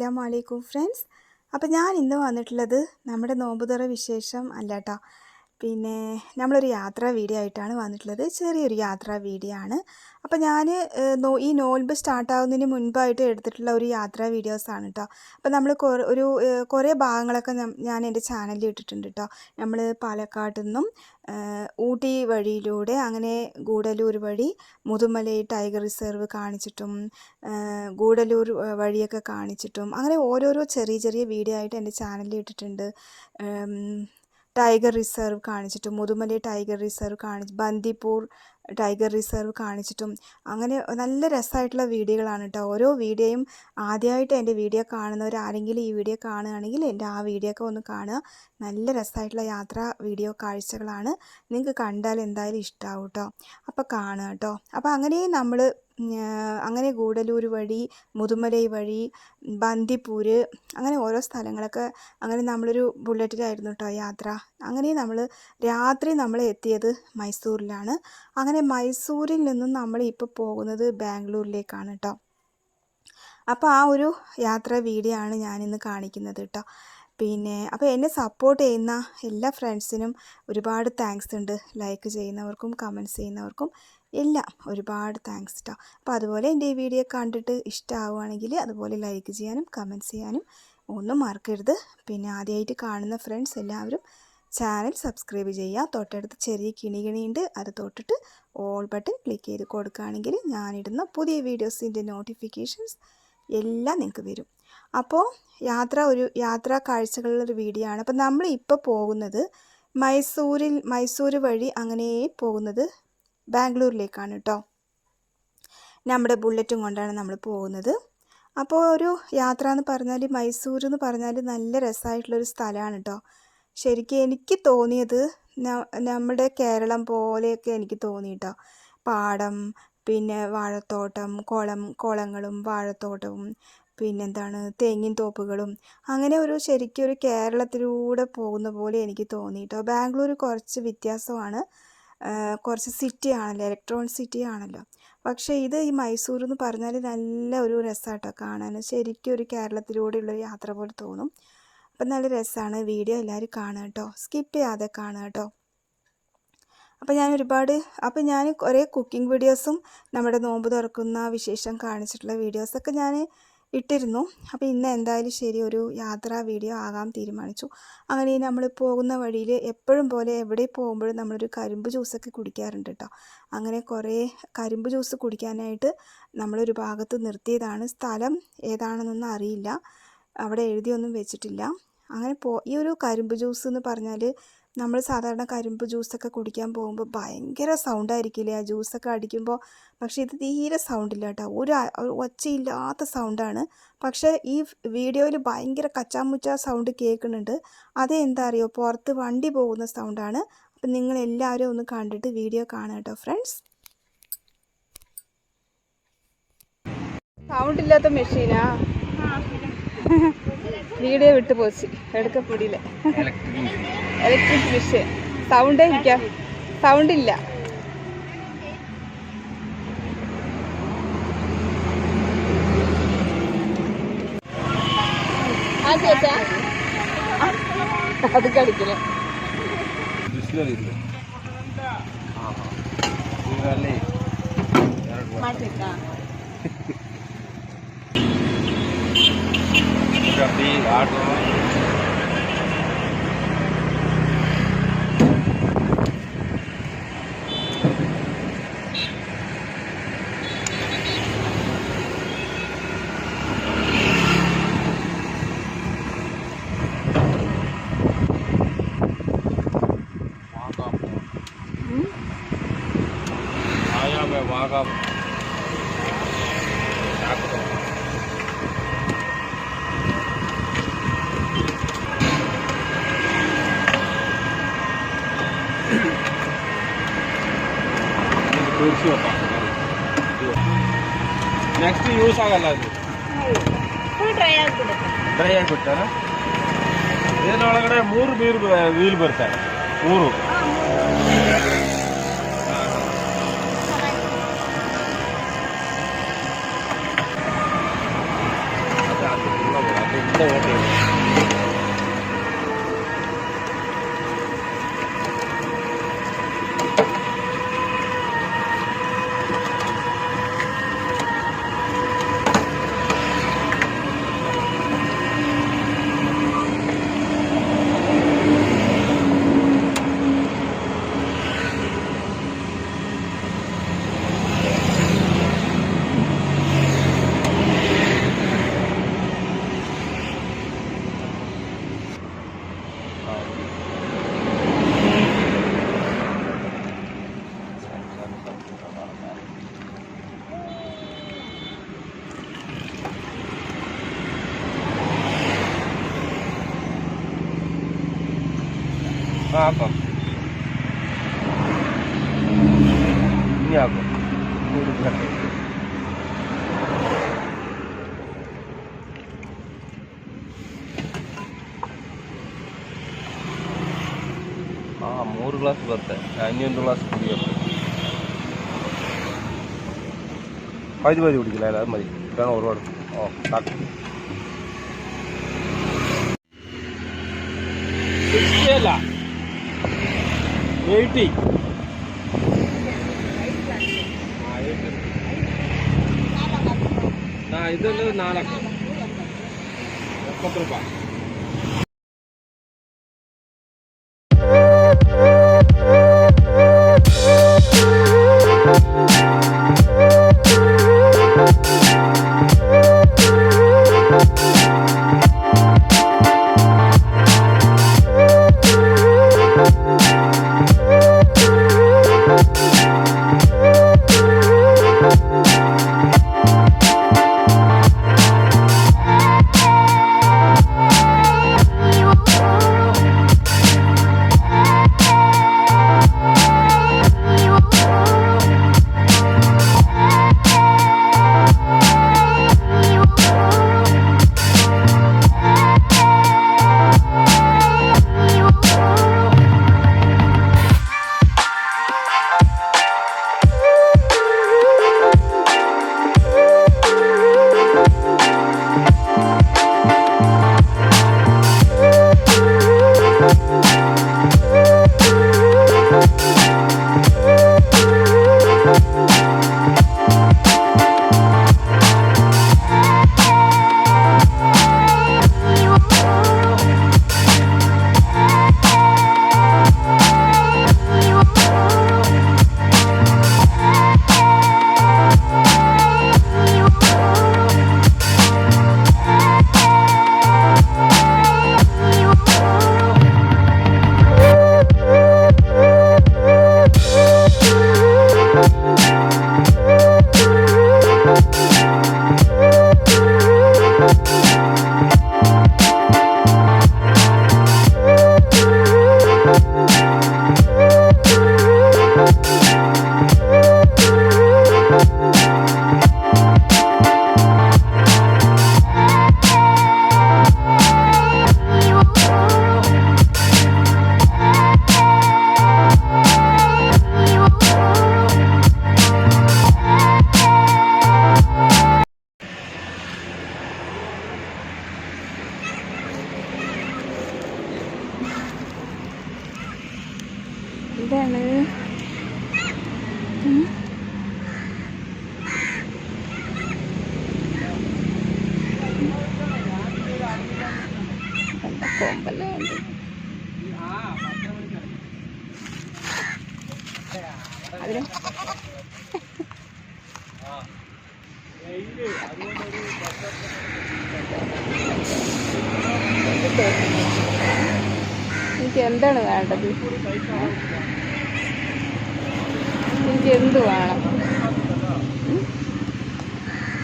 അസ്സലാമു അലൈക്കും ഫ്രണ്ട്സ്. അപ്പോൾ ഞാൻ ഇന്ന് വന്നിട്ടുള്ളത് നമ്മുടെ നോമ്പുതുറ വിശേഷം അല്ല കേട്ടോ പിന്നെ നമ്മളൊരു യാത്രാ വീഡിയോ ആയിട്ടാണ് വന്നിട്ടുള്ളത്. ചെറിയൊരു യാത്രാ വീഡിയോ ആണ്. അപ്പോൾ ഞാൻ ഈ നോൽബ് സ്റ്റാർട്ടാവുന്നതിന് മുൻപായിട്ട് എടുത്തിട്ടുള്ള ഒരു യാത്രാ വീഡിയോസാണ് കേട്ടോ അപ്പോൾ നമ്മൾ ഒരു കുറേ ഭാഗങ്ങളൊക്കെ ഞാൻ എന്റെ ചാനലിൽ ഇട്ടിട്ടുണ്ട് കേട്ടോ നമ്മൾ പാലക്കാട്ടിൽ നിന്നും ഊട്ടി വഴിയിലൂടെ അങ്ങനെ ഗൂഡലൂർ വഴി മുതുമലൈ ടൈഗർ റിസർവ് കാണിച്ചിട്ടും ഗൂഡലൂർ വഴിയൊക്കെ കാണിച്ചിട്ടും അങ്ങനെ ഓരോരോ ചെറിയ ചെറിയ വീഡിയോ ആയിട്ട് എന്റെ ചാനലിൽ ഇട്ടിട്ടുണ്ട്. ടൈഗർ റിസർവ് കാണിച്ചിട്ടും മുതുമലൈ ടൈഗർ റിസർവ് കാണിച്ച് ബന്ദിപ്പൂർ ടൈഗർ റിസർവ് കാണിച്ചിട്ടും. അങ്ങനെ നല്ല രസമായിട്ടുള്ള വീഡിയോകളാണ് കേട്ടോ ഓരോ വീഡിയോയും ആദ്യമായിട്ട് എന്റെ വീഡിയോ കാണുന്നവർ ആരെങ്കിലും ഈ വീഡിയോ കാണുകയാണെങ്കിൽ എന്റെ ആ വീഡിയോ ഒക്കെ ഒന്ന് കാണുക. നല്ല രസമായിട്ടുള്ള യാത്രാ വീഡിയോ കാഴ്ചകളാണ്. നിങ്ങൾക്ക് കണ്ടാൽ എന്തായാലും ഇഷ്ടമാവും കേട്ടോ അപ്പോൾ കാണുക കേട്ടോ അപ്പോൾ അങ്ങനെ നമ്മൾ അങ്ങനെ ഗൂഡലൂർ വഴി മുതുമലൈ വഴി ബന്ദിപ്പൂര് അങ്ങനെ ഓരോ സ്ഥലങ്ങളൊക്കെ അങ്ങനെ നമ്മളൊരു ബുള്ളറ്റിലായിരുന്നു കേട്ടോ യാത്ര. അങ്ങനെ നമ്മൾ രാത്രി നമ്മൾ എത്തിയത് മൈസൂരിലാണ്. അങ്ങനെ മൈസൂരിൽ നിന്നും നമ്മൾ ഇപ്പോൾ പോകുന്നത് ബാംഗ്ലൂരിലേക്കാണ് കേട്ടോ അപ്പോൾ ആ ഒരു യാത്ര വീഡിയോ ആണ് ഇന്ന് കാണിക്കുന്നത് കേട്ടോ പിന്നെ അപ്പോൾ എന്നെ സപ്പോർട്ട് ചെയ്യുന്ന എല്ലാ ഫ്രണ്ട്സിനും ഒരുപാട് താങ്ക്സ് ഉണ്ട്. ലൈക്ക് ചെയ്യുന്നവർക്കും കമന്റ്സ് ചെയ്യുന്നവർക്കും. എല്ലാം ഒരുപാട് താങ്ക്സ് കേട്ടോ അപ്പോൾ അതുപോലെ എന്റെ ഈ വീഡിയോ കണ്ടിട്ട് ഇഷ്ടമാവുകയാണെങ്കിൽ അതുപോലെ ലൈക്ക് ചെയ്യാനും കമന്റ്സ് ചെയ്യാനും ഒന്നും മറക്കരുത്. പിന്നെ ആദ്യമായിട്ട് കാണുന്ന ഫ്രണ്ട്സ് എല്ലാവരും ചാനൽ സബ്സ്ക്രൈബ് ചെയ്യുക. തൊട്ടടുത്ത് ചെറിയ കിണികിണിയുണ്ട്. അത് തൊട്ടിട്ട് ഓൾ ബട്ടൺ ക്ലിക്ക് ചെയ്ത് കൊടുക്കുകയാണെങ്കിൽ ഞാനിടുന്ന പുതിയ വീഡിയോസിന്റെ നോട്ടിഫിക്കേഷൻസ് എല്ലാം നിങ്ങൾക്ക് വരും. അപ്പോൾ യാത്ര ഒരു യാത്രാ കാഴ്ചകളിലൊരു വീഡിയോ ആണ്. അപ്പോൾ നമ്മൾ ഇപ്പോൾ പോകുന്നത് മൈസൂരിൽ മൈസൂർ വഴി അങ്ങനെ പോകുന്നത് ബാംഗ്ലൂരിലേക്കാണ് കേട്ടോ നമ്മുടെ ബുള്ളറ്റും കൊണ്ടാണ് നമ്മൾ പോകുന്നത്. അപ്പോൾ ഒരു യാത്ര എന്ന് പറഞ്ഞാൽ മൈസൂർ എന്ന് പറഞ്ഞാൽ നല്ല രസമായിട്ടുള്ളൊരു സ്ഥലമാണ് കേട്ടോ ശരിക്കും എനിക്ക് തോന്നിയത് നമ്മുടെ കേരളം പോലെയൊക്കെ എനിക്ക് തോന്നി കേട്ടോ പാടം പിന്നെ വാഴത്തോട്ടം കുളം കുളങ്ങളും വാഴത്തോട്ടവും പിന്നെന്താണ് തെങ്ങിൻ തോപ്പുകളും. അങ്ങനെ ഒരു ശരിക്കും ഒരു കേരളത്തിലൂടെ പോകുന്ന പോലെ എനിക്ക് തോന്നി കേട്ടോ ബാംഗ്ലൂർ കുറച്ച് വ്യത്യാസമാണ്. കുറച്ച് സിറ്റി ആണല്ലോ ഇലക്ട്രോൺ സിറ്റി ആണല്ലോ പക്ഷേ ഇത് ഈ മൈസൂർ എന്ന് പറഞ്ഞാൽ നല്ല ഒരു രസമാട്ടോ കാണാൻ ശരിക്കും ഒരു കേരളത്തിലൂടെയുള്ള ഒരു യാത്ര പോലെ തോന്നും. അപ്പം നല്ല രസമാണ് വീഡിയോ എല്ലാവരും കാണുക കേട്ടോ സ്കിപ്പ് ചെയ്യാതെ കാണുക കേട്ടോ അപ്പോൾ ഞാൻ ഒരുപാട് അപ്പോൾ ഞാൻ കുറേ കുക്കിംഗ് വീഡിയോസും നമ്മുടെ നോമ്പ് തുറക്കുന്ന വിശേഷം കാണിച്ചിട്ടുള്ള വീഡിയോസൊക്കെ ഞാൻ ഇട്ടിരുന്നു. അപ്പോൾ ഇന്ന് എന്തായാലും ശരി ഒരു യാത്രാ വീഡിയോ ആകാൻ തീരുമാനിച്ചു. അങ്ങനെ നമ്മൾ പോകുന്ന വഴിയിൽ എപ്പോഴും പോലെ എവിടെ പോകുമ്പോഴും നമ്മളൊരു കരിമ്പ് ജ്യൂസൊക്കെ കുടിക്കാറുണ്ട് കേട്ടോ അങ്ങനെ കുറേ കരിമ്പ് ജ്യൂസ് കുടിക്കാനായിട്ട് നമ്മളൊരു ഭാഗത്ത് നിർത്തിയതാണ് സ്ഥലം. ഏതാണെന്നൊന്നും അറിയില്ല. അവിടെ എഴുതിയൊന്നും വെച്ചിട്ടില്ല. അങ്ങനെ പോ ഈ ഒരു കരിമ്പ് ജ്യൂസ് എന്ന് പറഞ്ഞാൽ നമ്മൾ സാധാരണ കരിമ്പ് ജ്യൂസൊക്കെ കുടിക്കാൻ പോകുമ്പോൾ ഭയങ്കര സൗണ്ട് ആയിരിക്കില്ലേ? ആ ജ്യൂസൊക്കെ അടിക്കുമ്പോൾ പക്ഷേ ഇത് തീരെ സൗണ്ടില്ല കേട്ടോ. ഒരു ഒച്ചയില്ലാത്ത സൗണ്ടാണ് പക്ഷേ ഈ വീഡിയോയിൽ ഭയങ്കര കച്ചാമുച്ച സൗണ്ട് കേൾക്കുന്നുണ്ട്. അത് എന്താ അറിയോ? പുറത്ത് വണ്ടി പോകുന്ന സൗണ്ടാണ് അപ്പം നിങ്ങൾ എല്ലാവരും ഒന്ന് കണ്ടിട്ട് വീഡിയോ കാണുക കേട്ടോ ഫ്രണ്ട്സ് സൗണ്ട് ഇല്ലാത്ത മെഷീനാ വീഡിയോ വിട്ടു പോച്ച് എടുക്ക പിടിയില്ല ഇലക്ട്രിക് വിഷൻ സൗണ്ട് ഇരിക്കാം. സൗണ്ട് ഇല്ല. അത് കളിക്കില്ല മാറ്റിട്ടാ. ನೆಕ್ಸ್ಟ್ ಯೂಸ್ ಆಗಲ್ಲ ಅದು. ಫುಲ್ ಡ್ರೈ ಆಗಿಬಿಡುತ್ತೆ. ಡ್ರೈ ಆಗಿಬಿಡ್ತಾರ ಇದರೊಳಗಡೆ ಮೂರು ವೀಲ್ ವೀಲ್ ಬರ್ತಾರೆ ಮೂರು. Apa? Ini apa? Ini belakang. ಹಾಂ ಮೂರು ಗ್ಲಾಸ್ ಬರುತ್ತೆ ಇನ್ನೊಂದು ಗ್ಲಾಸ್ ಕುಡಿಯೋದು ಕಾಯ್ದು ಬಾಯ್ದು ಕುಡಿದಿಲ್ಲ ಎಲ್ಲಾರು ಮರಿ ಬೇಡ ಹೊರವಾಡು ಓ ಸಾಕು ಇಲ್ಲ എയ്റ്റി ആ ഇതൊരു നാലക്കം? മുപ്പത്തി രൂപ. എന്ത് വേണം?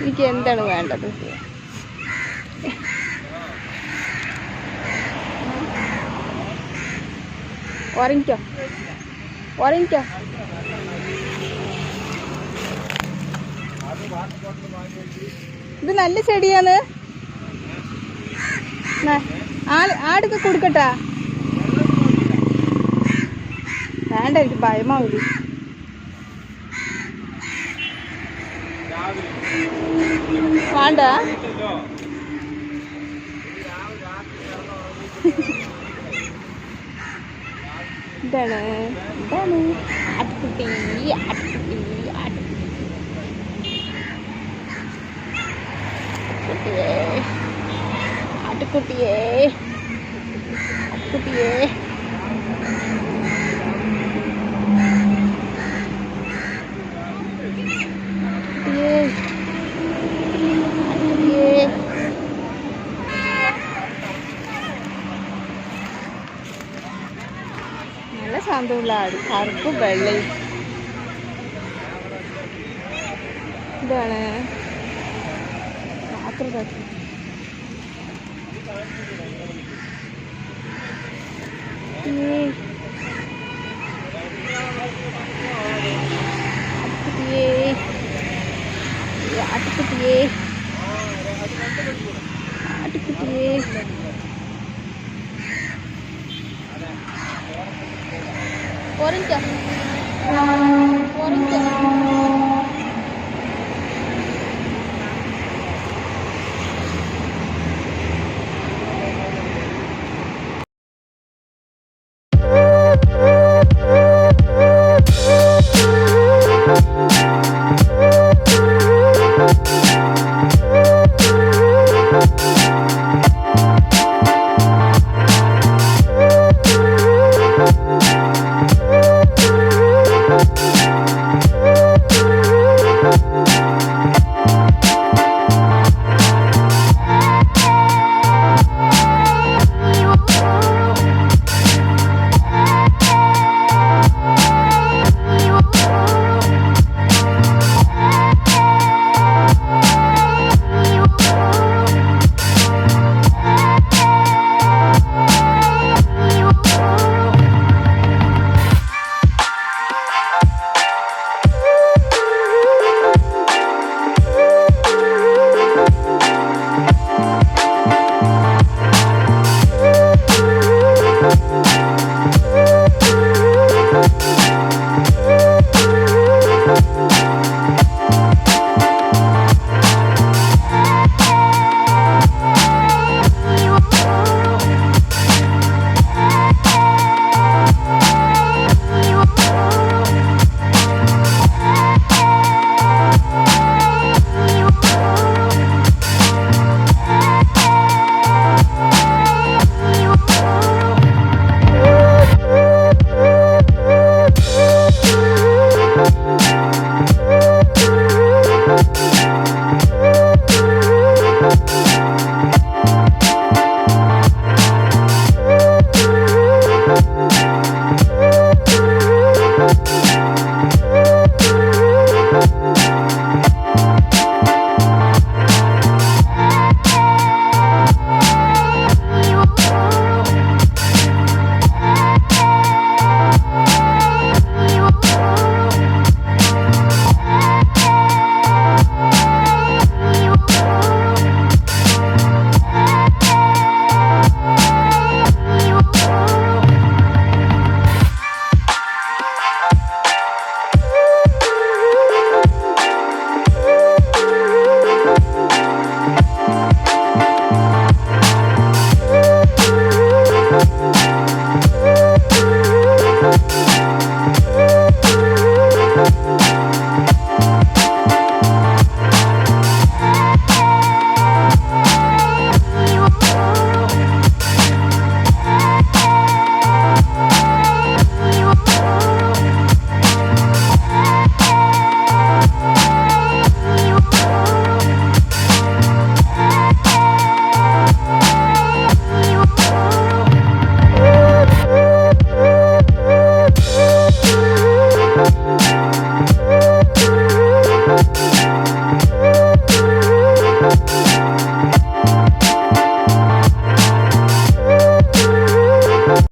എനിക്ക് എന്താണ് വേണ്ടത്? ഉറങ്ങിക്കോ ഉറങ്ങിക്കോ ഇത് നല്ല ചെടിയാണ്. ആടൊക്കെ കൊടുക്കട്ടാ. വേണ്ട എനിക്ക് ഭയമാവില്ല വേണ്ട ഇതാണ് ഇതാണ് ആട്ടുകുട്ടി ആട്ടുകുട്ടി ആട്ടുകുട്ടിയെ ആട്ടുകുട്ടിയെ ആട്ടുകുട്ടിയെ ആട് കറുപ്പും വെള്ളയും. ഇതാണ് രാത്രി തട്ടി